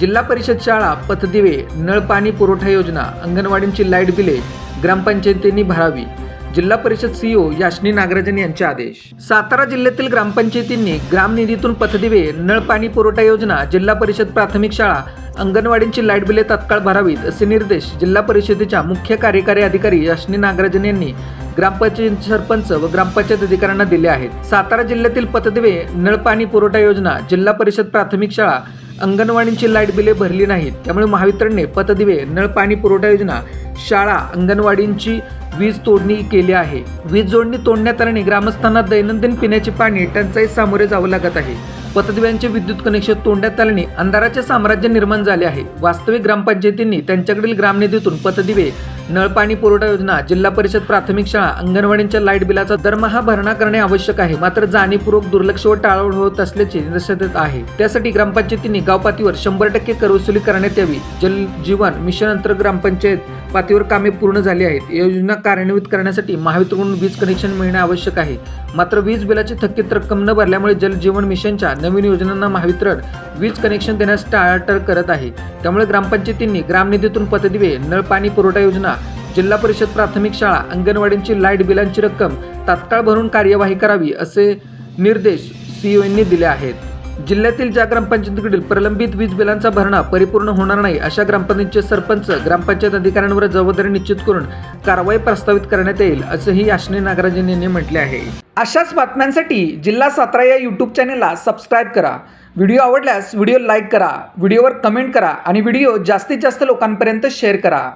जिल्हा परिषद शाळा पथदिवे नळ पाणी पुरवठा योजना अंगणवाडींची लाइट बिले ग्रामपंचायतींनी भरावी. जिल्हा परिषद सीईओ याशनी नागराजन यांचे आदेश. सातारा जिल्ह्यातील ग्रामपंचायतींनी ग्रामनिधीतून पथदिवे नळ पाणी पुरवठा योजना जिल्हा परिषद प्राथमिक शाळा अंगणवाडींची लाइट बिले तत्काळ भरावीत असे निर्देश जिल्हा परिषदेच्या मुख्य कार्यकारी अधिकारी याशनी नागराजन यांनी ग्रामपंचायत सरपंच व ग्रामपंचायत अधिकाऱ्यांना दिले आहेत. सातारा जिल्ह्यातील पथदिवे नळ पाणी पुरवठा योजना जिल्हा परिषद प्राथमिक शाळा अंगणवाडींची लाइट बिले भरली नाहीत. त्यामुळे महावितरणने पथदिवे नळ पाणी पुरवठा योजना शाळा अंगणवाडींची वीज तोडणी केली आहे. वीज जोडणी तोडण्यात आल्याने ग्रामस्थांना दैनंदिन पिण्याचे पाणी टंचाई सामोरे जावं लागत आहे. पतदिव्यांचे विद्युत कनेक्शन तोडण्यात आल्याने अंधाराचे साम्राज्य निर्माण झाले आहे. वास्तविक ग्रामपंचायतींनी त्यांच्याकडील ग्रामनिधीतून पथदिवे नळपाणी पुरवठा योजना जिल्हा परिषद प्राथमिक शाळा अंगणवाडींच्या लाइट बिलाचा दरमहा भरणा करणे आवश्यक आहे. मात्र जाणीवपूर्वक दुर्लक्ष व टाळवळ होत असल्याचे निदर्शनात आहे. त्यासाठी ग्रामपंचायतींनी गावपातीवर शंभर टक्के करवसुली करण्यात यावी. जल जीवन मिशन अंतर ग्रामपंचायत पातळीवर कामे पूर्ण झाली आहेत. या योजना कार्यान्वित करण्यासाठी महावितरणकडून वीज कनेक्शन मिळणे आवश्यक आहे. मात्र वीज बिलाची थकीत रक्कम न भरल्यामुळे जल जीवन मिशनच्या नवीन योजनांना महावितरण वीज कनेक्शन देण्यास टाळाटाळ करत आहे. त्यामुळे ग्रामपंचायतींनी ग्रामनिधीतून पतदिवे नळ पाणी पुरवठा योजना जिल्हा परिषद प्राथमिक शाळा अंगणवाडींची लाइट बिलांची रक्कम तात्काळ भरून कार्यवाही करावी असे निर्देश सीईओंनी दिले आहेत. जिल्ह्यातील ज्या ग्रामपंचायतीकडील प्रलंबित वीज बिलांचा भरणा परिपूर्ण होणार नाही अशा ग्रामपंचायतीचे सरपंच ग्रामपंचायत अधिकाऱ्यांवर जबाबदारी निश्चित करून कारवाई प्रस्तावित करण्यात येईल असंही याशनी नागराजन यांनी म्हटले आहे. अशाच बातम्यांसाठी जिल्हा सातारा या यूट्यूब चॅनेलला सबस्क्राईब करा. व्हिडिओ आवडल्यास व्हिडिओ लाईक करा व्हिडिओवर कमेंट करा आणि व्हिडिओ जास्तीत जास्त लोकांपर्यंत शेअर करा.